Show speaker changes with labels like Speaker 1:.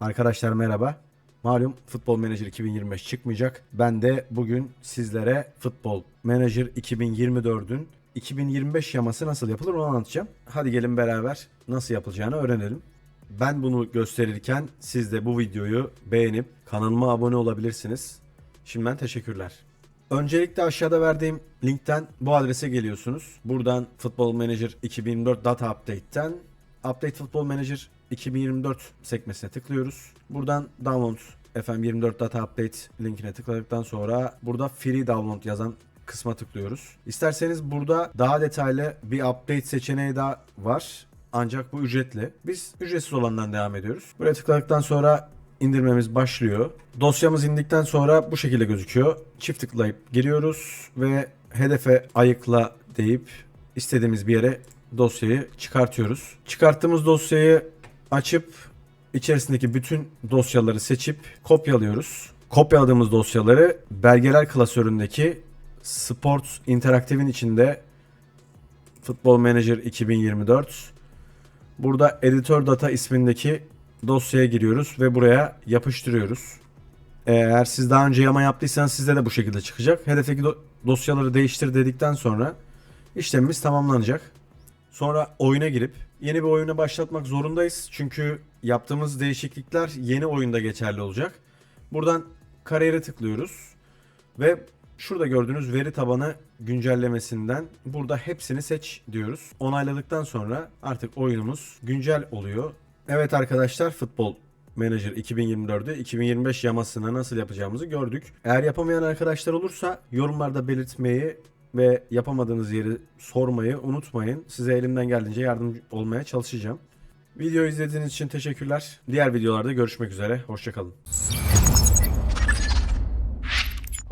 Speaker 1: Arkadaşlar merhaba. Malum Futbol Manager 2025 çıkmayacak. Ben de bugün sizlere Futbol Manager 2024'ün 2025 yaması nasıl yapılır onu anlatacağım. Hadi gelin beraber nasıl yapılacağını öğrenelim. Ben bunu gösterirken siz de bu videoyu beğenip kanalıma abone olabilirsiniz. Şimdiden teşekkürler. Öncelikle aşağıda verdiğim linkten bu adrese geliyorsunuz. Buradan Football Manager 2024 Data Update'ten Update Football Manager 2024 sekmesine tıklıyoruz. Buradan Download FM24 Data Update linkine tıkladıktan sonra burada Free Download yazan kısma tıklıyoruz. İsterseniz burada daha detaylı bir update seçeneği daha var. Ancak bu ücretli. Biz ücretsiz olandan devam ediyoruz. Buraya tıkladıktan sonra indirmemiz başlıyor. Dosyamız indikten sonra bu şekilde gözüküyor. Çift tıklayıp giriyoruz ve hedefe ayıkla deyip istediğimiz bir yere dosyayı çıkartıyoruz. Çıkarttığımız dosyayı açıp içerisindeki bütün dosyaları seçip kopyalıyoruz. Kopyaladığımız dosyaları belgeler klasöründeki Sports Interactive'in içinde Football Manager 2024 Burada Editor Data ismindeki dosyaya giriyoruz ve buraya yapıştırıyoruz. Eğer siz daha önce yama yaptıysanız sizde de bu şekilde çıkacak. Hedefteki do- dosyaları değiştir dedikten sonra işlemimiz tamamlanacak. Sonra oyuna girip yeni bir oyuna başlatmak zorundayız. Çünkü yaptığımız değişiklikler yeni oyunda geçerli olacak. Buradan kariyere tıklıyoruz. Ve şurada gördüğünüz veri tabanı güncellemesinden burada hepsini seç diyoruz. Onayladıktan sonra artık oyunumuz güncel oluyor. Evet arkadaşlar futbol Manager 2024'ü 2025 yamasına nasıl yapacağımızı gördük. Eğer yapamayan arkadaşlar olursa yorumlarda belirtmeyi ve yapamadığınız yeri sormayı unutmayın. Size elimden geldiğince yardımcı olmaya çalışacağım. Video izlediğiniz için teşekkürler. Diğer videolarda görüşmek üzere. Hoşçakalın.